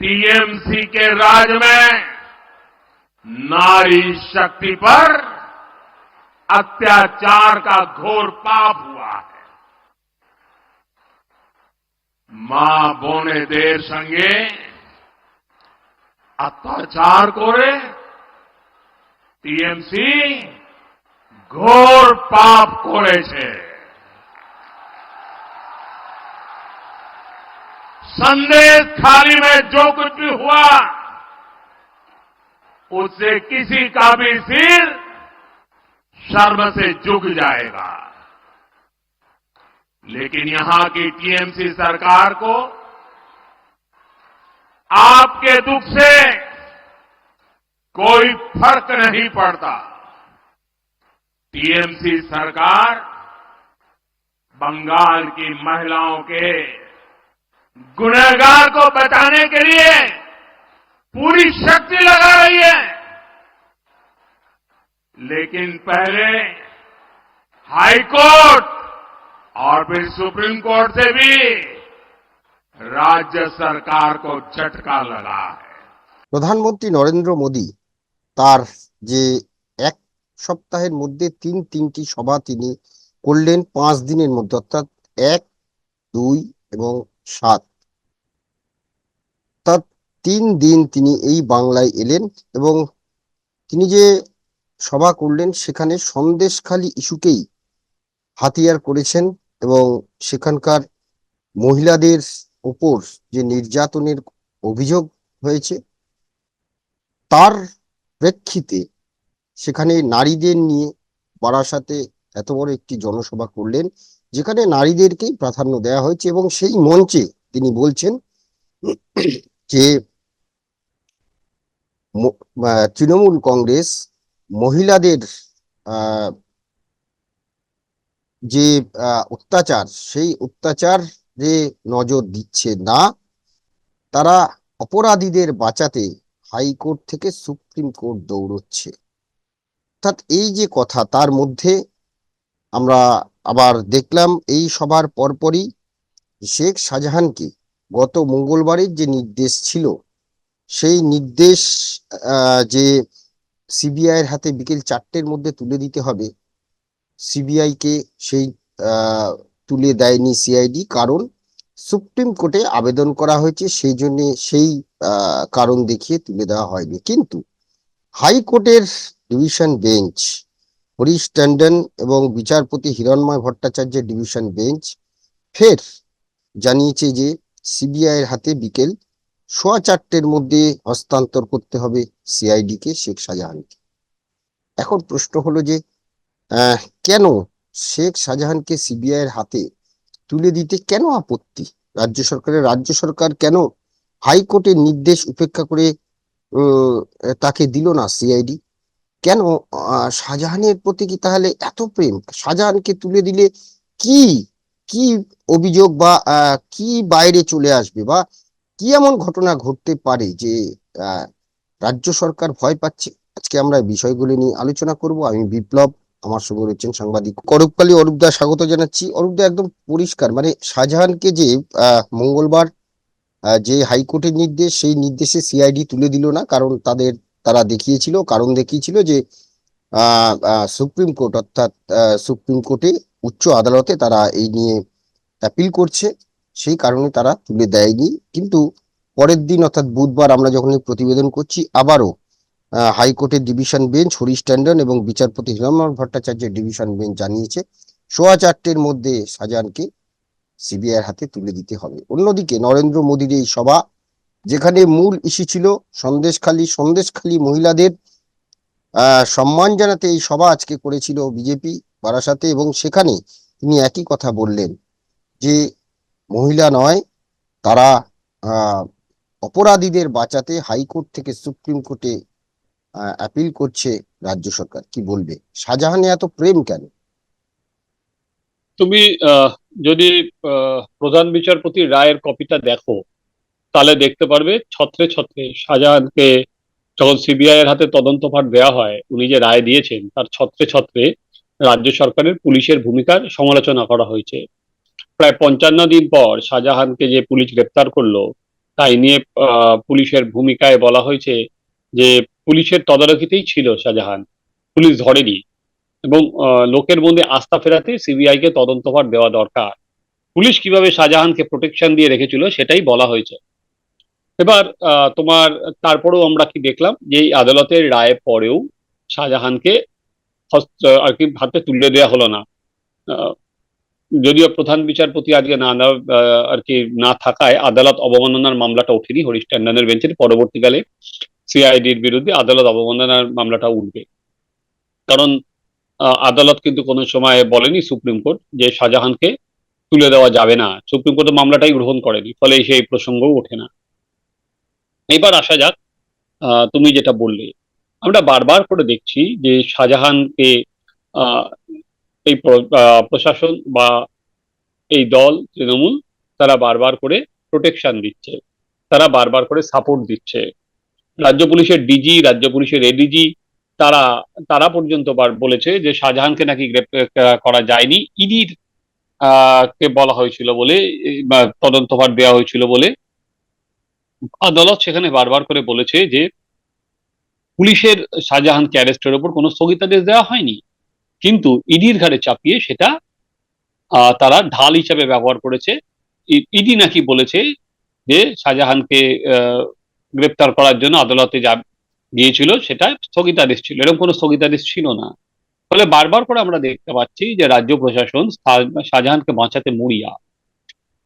TMC के राज में नारी शक्ति पर अत्याचार का घोर पाप हुआ है। माँ बोने देर संगे अत्याचार कोरे टीएमसी घोर पाप कोरे से। संदेश थाली में जो कुछ भी हुआ, उससे किसी का भी सिर शर्म से झुक जाएगा। लेकिन यहाँ की टीएमसी सरकार को आपके दुख से कोई फ़र्क नहीं पड़ता। टीएमसी सरकार बंगाल की महिलाओं के गुनहगार को बचाने के लिए पूरी शक्ति लगा रही है लेकिन पहले हाई कोर्ट और फिर सुप्रीम कोर्ट से भी राज्य सरकार को झटका लगा है প্রধানমন্ত্রী নরেন্দ্র মোদী তার যে এক সপ্তাহের মধ্যে তিন তিনটি সভা তিনি করলেন পাঁচ দিনের মধ্যে অর্থাৎ এক দুই এবং সাত অর্থাৎ তিন দিন তিনি এই বাংলায় এলেন এবং তিনি যে সভা করলেন সেখানে সন্দেশখালী ইস্যুকেই হাতিয়ার করেছেন এবং সেখানকার মহিলাদের ওপর যে নির্যাতনের অভিযোগ হয়েছে, তার প্রেক্ষিতে সেখানে নারীদের নিয়ে বারাসাতে এত বড় একটি জনসভা করলেন, যেখানে নারীদেরকেই প্রাধান্য দেওয়া হয়েছে এবং সেই মঞ্চে তিনি বলছেন যে তৃণমূল কংগ্রেস মহিলাদের যে অত্যাচার, সেই অত্যাচার যে নজর দিচ্ছে না, তারা অপরাধীদের বাঁচাতে হাইকোর্ট থেকে সুপ্রিম কোর্ট দৌড়চ্ছে। অর্থাৎ এই যে কথা, তার মধ্যে আমরা আবার দেখলাম, এই সভার পরপরই শেখ শাহজাহানকে গত মঙ্গলবারের যে নির্দেশ ছিল, সেই নির্দেশ যে সিবিআই এর হাতে বিকেল চারটের মধ্যে তুলে দিতে হবে সিবিআই কে সেই তুলে দেয়নি সিআইডি কারণ সুপ্রিম কোর্টে আবেদন করা হয়েছে, সেই জন্য সেই কারণ দেখিয়ে তুলে দেওয়া হয়নি। কিন্তু হাইকোর্টের ডিভিশন বেঞ্চ, হরিশ ট্যান্ডন এবং বিচারপতি হিরণময় ভট্টাচার্যের ডিভিশন বেঞ্চ ফের জানিয়েছে যে সিবিআই এর হাতে বিকেল সোয়া চারটের মধ্যে হস্তান্তর করতে হবে সিআইডি কে শেখ শাহজাহানকে। এখন প্রশ্ন হলো যে কেন শেখ শাহজাহানকে সিবিআই এর হাতে তুলে দিতে কেন আপত্তি? রাজ্য সরকারের রাজ্য সরকার কেন হাইকোর্টের নির্দেশ উপেক্ষা করে তাকে দিল না সিআইডি? কেন শাহজাহানের প্রতি কি তাহলে এত প্রেম? শাহজাহানকে তুলে দিলে কি কি অভিযোগ বা কি বাইরে চলে আসবে বা কি এমন ঘটনা ঘটতে পারে যে রাজ্য সরকার ভয় পাচ্ছে? আজকে আমরা বিষয়গুলি নিয়ে আলোচনা করব। আমি বিপ্লব, আমার সঙ্গে রয়েছেন সাংবাদিক করুপকালী অরূপদা, স্বাগত জানাচ্ছি। অরূপদা, একদম পরিষ্কার মানে শাহজাহানকে যে মঙ্গলবার যে হাইকোর্টের নির্দেশ, সেই নির্দেশে সিআইডি তুলে দিল না, কারণ তাদের, তারা দেখিয়েছিল, কারণ দেখিয়েছিল যে সুপ্রিম কোর্ট, অর্থাৎ সুপ্রিম কোর্টে উচ্চ আদালতে তারা এই নিয়ে অ্যাপিল করছে। সেই কারণে তারা তুলে দেয়নি। কিন্তু পরের দিন, অর্থাৎ বুধবার, আমরা যখন প্রতিবেদন করছি, আবারও হাইকোর্টের ডিভিশন বেঞ্চ, হরিশ ট্যান্ডন এবং বিচারপতি হিরণময় ভট্টাচার্যের ডিভিশন বেঞ্চ জানিয়েছে, সোয়া চারটের মধ্যে শাহজাহানকে সিবিআই হাতে তুলে দিতে হবে। অন্যদিকে, নরেন্দ্র মোদীর এই সভা, যেখানে মূল ইস্যু ছিল সন্দেশখালী সন্দেশখালী মহিলাদের সম্মান জানাতে এই সভা আজকে করেছিল বিজেপি। বারাসাতে এবং সেখানে তিনি একই কথা বললেন যে, মহিলা নয়, তারা অপরাধীদের বাঁচাতে হাইকোর্ট থেকে সুপ্রিম কোর্টে অ্যাপিল করছে রাজ্য সরকার। কি বলবে? শাহজাহানে এত প্রেম কেন? তুমি যদি প্রধান বিচারপতির রায়ের কপিটা দেখো, তাহলে দেখতে পারবে ছত্রে ছত্রে শাহজাহানকে যখন সিবিআই এর হাতে তদন্তভার দেওয়া হয়, উনি যে রায় দিয়েছেন, তার ছত্রে ছত্রে রাজ্য সরকারের পুলিশের ভূমিকার সমালোচনা করা হয়েছে। প্রায় পঞ্চান্ন দিন পর শাহজাহানকে যে পুলিশ গ্রেপ্তার করল, তাই নিয়ে পুলিশের ভূমিকায় বলা হয়েছে যে পুলিশের তদারকিতেই ছিল শাহজাহান। পুলিশ ধরেনি এবং লোকের মধ্যে আস্থা ফেরাতে সিবিআই কে তদন্তভার দেওয়া দরকার। পুলিশ কীভাবে শাহজাহানকে প্রোটেকশন দিয়ে রেখেছিল সেটাই বলা হয়েছে। এবার তোমার, তারপরেও আমরা কি দেখলাম যে আদালতের রায় পরেও শাহজাহানকে আর কি হাতে তুলে দেওয়া হলো না। যদিও প্রধান বিচারপতি আজকে না আর কি না থাকায় আদালত অবমাননার মামলাটা ওঠেনি হরিশ ট্যান্ডনের বেঞ্চের। পরবর্তীকালে সিআইডির বিরুদ্ধে আদালত অবমাননার মামলাটা উঠবে। কারণ আদালত কিন্তু কোনো সময় বলেনি সুপ্রিম কোর্ট যে শাহজাহানকে তুলে দেওয়া যাবে না। সুপ্রিম কোর্ট মামলাটাই গ্রহণ করেনি ফলে সেই প্রসঙ্গও ওঠে না। এবার আসা যাক তুমি যেটা বললে। আমরা বারবার করে দেখছি যে শাহজাহানকে এই প্রশাসন বা এই দল তৃণমূল তারা বারবার করে প্রোটেকশন দিচ্ছে। তারা বারবার করে সাপোর্ট দিচ্ছে। রাজ্য পুলিশের ডিজি রাজ্য পুলিশের এডিজি তারা তারা পর্যন্ত বলেছে যে শাহজাহানকে নাকি গ্রেপ্তার করা যায়নি। ইডির কে বলা হয়েছিল বলে তদন্তভার দেওয়া হয়েছিল বলে, আদালত সেখানে বারবার করে বলেছে যে পুলিশের শাহজাহানকে অ্যারেস্টের ওপর কোনো স্থগিতাদেশ দেওয়া হয়নি। কিন্তু ইডির ঘাড়ে চাপিয়ে সেটা তারা ঢাল হিসাবে ব্যবহার করেছে। ইডি নাকি বলেছে যে শাহজাহানকে গ্রেপ্তার করার জন্য আদালতে যা গিয়েছিল সেটা স্থগিতাদেশ ছিল। এরকম কোনো স্থগিতাদেশ ছিল না। ফলে বারবার করে আমরা দেখতে পাচ্ছি যে রাজ্য প্রশাসন শাহজাহানকে বাঁচাতে মরিয়া।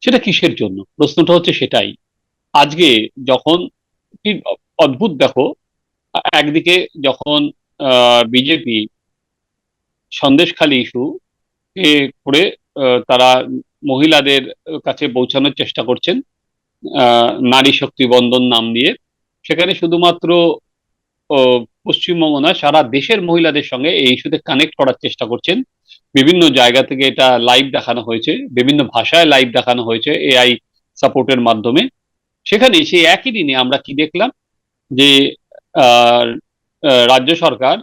সেটা কিসের জন্য? প্রশ্নটা হচ্ছে সেটাই। আজকে যখন অদ্ভুত দেখো একদিকে যখন বিজেপি সন্দেশখালী ইস্যু এ করে তারা মহিলাদের কাছে পৌঁছানোর চেষ্টা করছেন নারী শক্তি বন্দন নাম দিয়ে, সেখানে শুধুমাত্র পশ্চিমবঙ্গ না সারা দেশের মহিলাদের সঙ্গে এই ইস্যুতে কানেক্ট করার চেষ্টা করছেন। বিভিন্ন জায়গা থেকে এটা লাইভ দেখানো হয়েছে, বিভিন্ন ভাষায় লাইভ দেখানো হয়েছে এআই সাপোর্টের মাধ্যমে। সেখানে সেই একই দিনে আমরা কি দেখলাম যে রাজ্য সরকার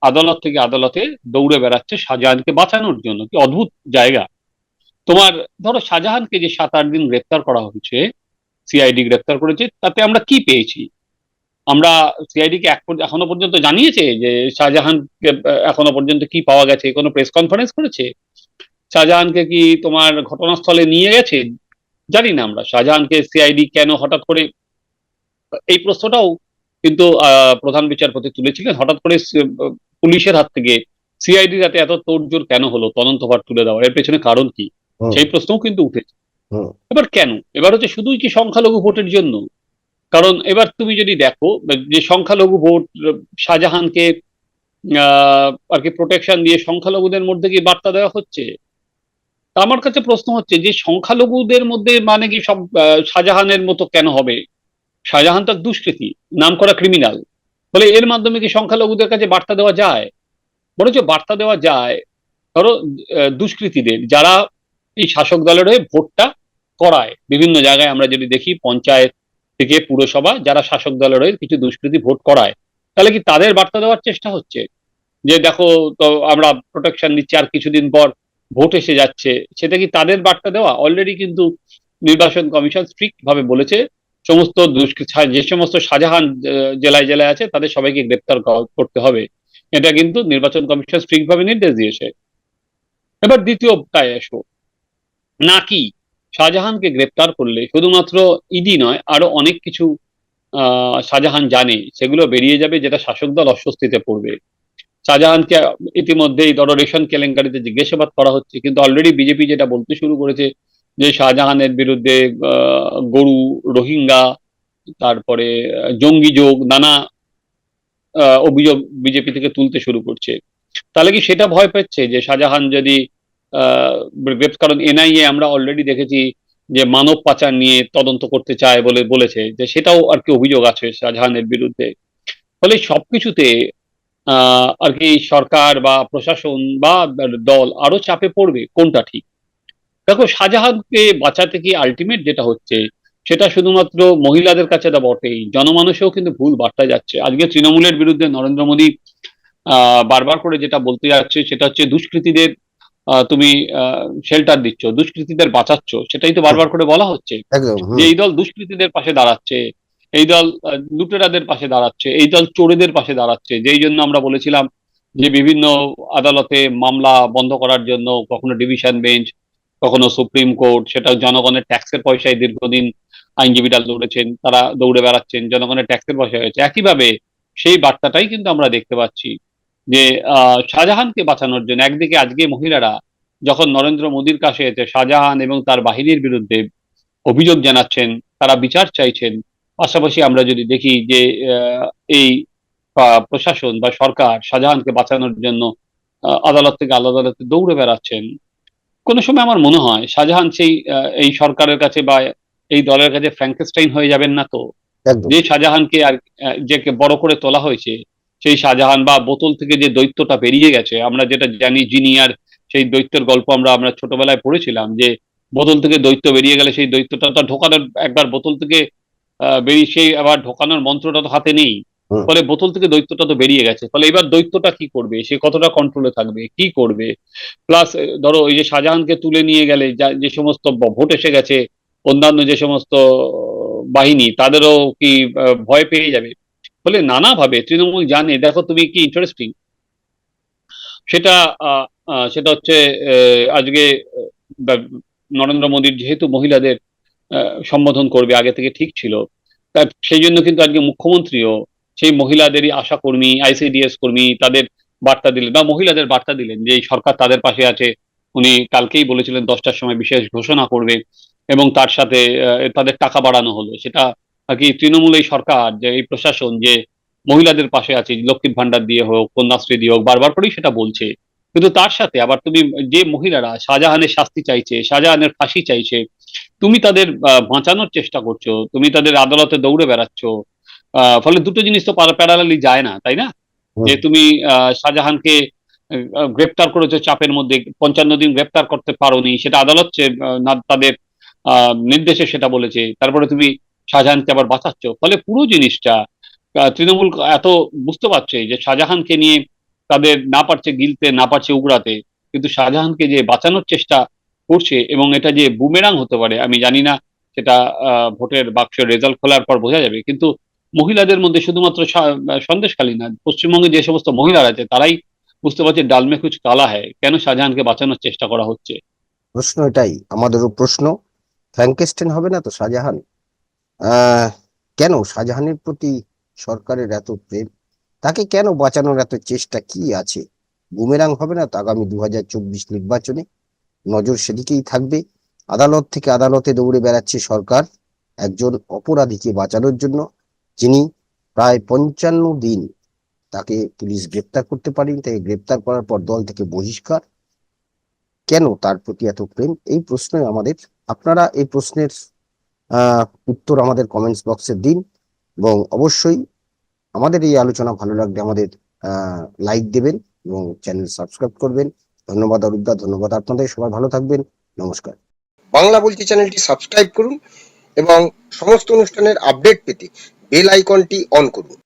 আদালত থেকে আদালতে দৌড়ে বেড়াচ্ছে শাহজাহানকে বাঁচানোর জন্য। কি অদ্ভুত জায়গা। তোমার, ধরো শাহজাহানকে যে সাত আট দিন গ্রেপ্তার করা হয়েছে সিআইডি গ্রেপ্তার করেছে, তাতে আমরা কি পেয়েছি? আমরা সিআইডি কে এক পর্য- এখনও পর্যন্ত জানিয়েছে যে শাহজাহানকে এখনও পর্যন্ত কি পাওয়া গেছে, কোনো প্রেস কনফারেন্স করেছে? শাহজাহানকে কি তোমার ঘটনাস্থলে নিয়ে গেছে? জানি না আমরা। শাহজাহানকে সিআইডি কেন হঠাৎ করে, এই প্রশ্নটাও কিন্তু আহ, প্রধান বিচারপতি তুলেছিলেন। হঠাৎ করে পুলিশের হাত থেকে সিআইডি রাতে এত তোড়জোড় কেন হলো তদন্তভার তুলে দেওয়া এর পেছনে কারণ কি? সেই প্রশ্নও কিন্তু উঠেছে। এবার কেন? এবার হচ্ছে শুধুই কি সংখ্যালঘু ভোটের জন্য? কারণ এবার তুমি যদি দেখো যে সংখ্যালঘু ভোট শাহজাহানকে আহ, আর কি প্রোটেকশন দিয়ে সংখ্যালঘুদের মধ্যে কি বার্তা দেওয়া হচ্ছে? আমার কাছে প্রশ্ন হচ্ছে যে সংখ্যালঘুদের মধ্যে মানে কি সব শাহজাহানের মতো কেন হবে? শাহজাহান তো দুষ্কৃতী নাম করা ক্রিমিনাল ফলে এর মাধ্যমে কি সংখ্যালঘুদের কাছে বার্তা দেওয়া যায়? বরঞ্চ বার্তা দেওয়া যায়, ধরো দুষ্কৃতীদের, যারা এই শাসক দলের হয়ে ভোটটা করায়। বিভিন্ন জায়গায় আমরা যদি দেখি, পঞ্চায়েত থেকে পুরসভা, যারা শাসক দলের হয়ে কিছু দুষ্কৃতী ভোট করায়, তাহলে কি তাদের বার্তা দেওয়ার চেষ্টা হচ্ছে? যে দেখো, তো আমরা প্রোটেকশন দিচ্ছি আর কিছুদিন পর ভোট এসে যাচ্ছে, সেটা কি তাদের বার্তা দেওয়া? অলরেডি কিন্তু নির্বাচন কমিশন স্ট্রিক্ট ভাবে বলেছে সমস্ত যে সমস্ত শাহজাহান জেলায় জেলায় আছে, তাদের সবাইকে গ্রেপ্তার করতে হবে। এটা কিন্তু নির্বাচন কমিশন স্ট্রিক্ট ভাবে নির্দেশ দিয়েছে। এবার দ্বিতীয়টায় এসো নাকি শাহজাহানকে গ্রেপ্তার করলে শুধুমাত্র ইডি নয়, আরও অনেক কিছু শাহজাহান জানে, সেগুলো বেরিয়ে যাবে যেটা শাসক দল অস্বস্তিতে পড়বে। শাহজাহানকে ইতিমধ্যেই ধরো রেশন কেলেঙ্কারিতে জিজ্ঞাসাবাদ করা হচ্ছে, কিন্তু অলরেডি বিজেপি যেটা বলতে শুরু করেছে যে শাহজাহানের বিরুদ্ধে গরু, রোহিঙ্গা, তারপরে জঙ্গি যোগ, নানা অভিযোগ বিজেপি থেকে তুলতে শুরু করছে। তাহলে কি সেটা ভয় পাচ্ছে যে শাহজাহান যদি কারণ এনআইএ আমরা অলরেডি দেখেছি যে মানব পাচার নিয়ে তদন্ত করতে চায় বলে বলেছে, যে সেটাও আর কি অভিযোগ আছে শাহজাহানের বিরুদ্ধে। ফলে সবকিছুতে আর কি সরকার বা প্রশাসন বা দল আরও চাপে পড়বে, কোনটা ঠিক? দেখো শাহজাহানকে বাঁচাতে কি আলটিমেট যেটা হচ্ছে সেটা শুধুমাত্র মহিলাদের কাছে তা বটেই। জনমানুষেও কিন্তু ভুল বার্তা যাচ্ছে। আজকে তৃণমূলের বিরুদ্ধে নরেন্দ্র মোদী বারবার করে যেটা বলতে যাচ্ছে সেটা হচ্ছে দুষ্কৃতীদের তুমি শেল্টার দিচ্ছ দুষ্কৃতীদের বাঁচাচ্ছ সেটাই তো বারবার করে বলা হচ্ছে। যে এই দল দুষ্কৃতীদের পাশে দাঁড়াচ্ছে এই দল লুটেরাদের পাশে দাঁড়াচ্ছে এই দল চোরেদের পাশে দাঁড়াচ্ছে যেই জন্য আমরা বলেছিলাম যে বিভিন্ন আদালতে মামলা বন্ধ করার জন্য কখনো ডিভিশন বেঞ্চ কখনো সুপ্রিম কোর্ট সেটা জনগণের ট্যাক্সের পয়সায় দীর্ঘদিন আইনজীবীরা দৌড়েছেন, তারা দৌড়ে বেড়াচ্ছেন, জনগণের ট্যাক্সের পয়সা হয়েছে। একইভাবে সেই বার্তাটাই কিন্তু আমরা দেখতে পাচ্ছি যে শাহজাহানকে বাঁচানোর জন্য একদিকে আজকে মহিলারা যখন নরেন্দ্র মোদীর কাছে এসে শাহজাহান এবং তার বাহিনীর বিরুদ্ধে অভিযোগ জানাচ্ছেন, তারা বিচার চাইছেন, পাশাপাশি আমরা যদি দেখি যে এই প্রশাসন বা সরকার শাহজাহানকে বাঁচানোর জন্য আদালত থেকে আলাদা আদালতে দৌড়ে বেড়াচ্ছেন কোনো সময় আমার মনে হয় শাহজাহান সেই এই সরকারের কাছে বা এই দলের কাছে ফ্র্যাঙ্কেস্টাইন হয়ে যাবেন না তো যে শাহজাহানকে আর যে বড় করে তোলা হয়েছে সেই শাহজাহান বা বোতল থেকে যে দৈত্যটা বেরিয়ে গেছে আমরা যেটা জানি জিনিয়ার সেই দৈত্যের গল্প আমরা আমরা ছোটবেলায় পড়েছিলাম যে বোতল থেকে দৈত্য বেরিয়ে গেলে সেই দৈত্যটা তো ঢোকানোর একবার বোতল থেকে আহ, বেরিয়ে সেই আবার ঢোকানোর মন্ত্রটা তো হাতে নেই। ফলে বোতল থেকে দৈত্যটা তো বেরিয়ে গেছে। ফলে এবার দৈত্যটা কি করবে? সে কতটা কন্ট্রোলে থাকবে? কি করবে? প্লাস ধরো ওই যে শাহজাহানকে তুলে নিয়ে গেলে যে সমস্ত ভোট এসে গেছে, অন্যান্য যে সমস্ত বাহিনী, তাদেরও কি ভয় পেয়ে যাবে? ফলে নানাভাবে তৃণমূল জানে, দেখো তুমি কি ইন্টারেস্টিং সেটা সেটা হচ্ছে আজকে নরেন্দ্র মোদীর যেহেতু মহিলাদের সম্বোধন করবে, আগে থেকে ঠিক ছিল, তা সেই জন্য কিন্তু আজকে মুখ্যমন্ত্রীও সেই মহিলাদেরই আশা কর্মী আইসিডিএস কর্মী তাদের বার্তা দিলেন বা মহিলাদের বার্তা দিলেন যে সরকার তাদের পাশে আছে। উনি কালকেই বলেছিলেন দশটার সময় বিশেষ ঘোষণা করবে এবং তার সাথে তাদের টাকা বাড়ানো হলো। সেটা কি তৃণমূল এই সরকার যে এই প্রশাসন যে মহিলাদের পাশে আছে, লক্ষ্মীর ভান্ডার দিয়ে হোক, কন্যাশ্রী দিয়ে হোক, বারবার করেই সেটা বলছে। কিন্তু তার সাথে আবার তুমি যে মহিলারা শাহজাহানের শাস্তি চাইছে, শাহজাহানের ফাঁসি চাইছে, তুমি তাদের বাঁচানোর চেষ্টা করছ, তুমি তাদের আদালতে দৌড়ে বেড়াচ্ছ ফলে দুটো জিনিস তো প্যারালালি যায় না তাই না? যে তুমি আহ, শাহজাহানকে গ্রেপ্তার করেছ চাপের মধ্যে পঞ্চান্ন দিন গ্রেপ্তার করতে পারোনি সেটা আদালত তাদের নির্দেশে সেটা বলেছে তারপরে তুমি শাহজাহানকে আবার বাঁচাচ্ছ। ফলে পুরো জিনিসটা তৃণমূল এত বুঝতে পারছে যে শাহজাহানকে নিয়ে তাদের না পারছে গিলতে না পারছে উগড়াতে কিন্তু শাহজাহানকে যে বাঁচানোর চেষ্টা করছে এবং এটা যে বুমেরাং হতে পারে আমি জানি না সেটা আহ, ভোটের বাক্সের রেজাল্ট খোলার পর বোঝা যাবে কিন্তু মহিলাদের মধ্যে শুধুমাত্র সা- সন্দেশখালী না, পশ্চিমবঙ্গে যে সমস্ত মহিলারা আছে, তারাই বুঝতে পারছে ডালমে কুচ কালা হয় কেন শাহজাহানকে বাঁচানোর চেষ্টা করা হচ্ছে? প্রশ্ন এটাই, আমাদেরও প্রশ্ন। ফ্র্যাঙ্কেস্টেন হবে না তো শাহজাহান? কেন শাহজাহানের প্রতি সরকারের এত প্রেম? তাকে কেন বাঁচানোর এত চেষ্টা কি আছে? বুমেরাং হবে না তো আগামী দু হাজার চব্বিশ নির্বাচনে? নজর সেদিকেই থাকবে। আদালত থেকে আদালতে দৌড়ে বেড়াচ্ছে সরকার একজন অপরাধীকে বাঁচানোর জন্য। যিনি প্রায় পঞ্চান্ন দিন তাকে পুলিশ গ্রেপ্তার করতে পারেনি, তাকে গ্রেপ্তার করার পর দল থেকে বহিষ্কার। কেন তার প্রতি এত প্রেম? এই প্রশ্নই আমাদের। আপনারা এই প্রশ্নের উত্তর আমাদের কমেন্টস বক্সে দিন এবং অবশ্যই আমাদের এই আলোচনা ভালো লাগলে আমাদের লাইক দেবেন এবং চ্যানেল সাবস্ক্রাইব করবেন। ধন্যবাদ অরূপদা, ধন্যবাদ আপনাদের। সবাই ভালো থাকবেন। নমস্কার। বাংলা বলছি চ্যানেলটি সাবস্ক্রাইব করুন এবং সমস্ত অনুষ্ঠানের আপডেট পেতে বেল আইকনটি অন করুন।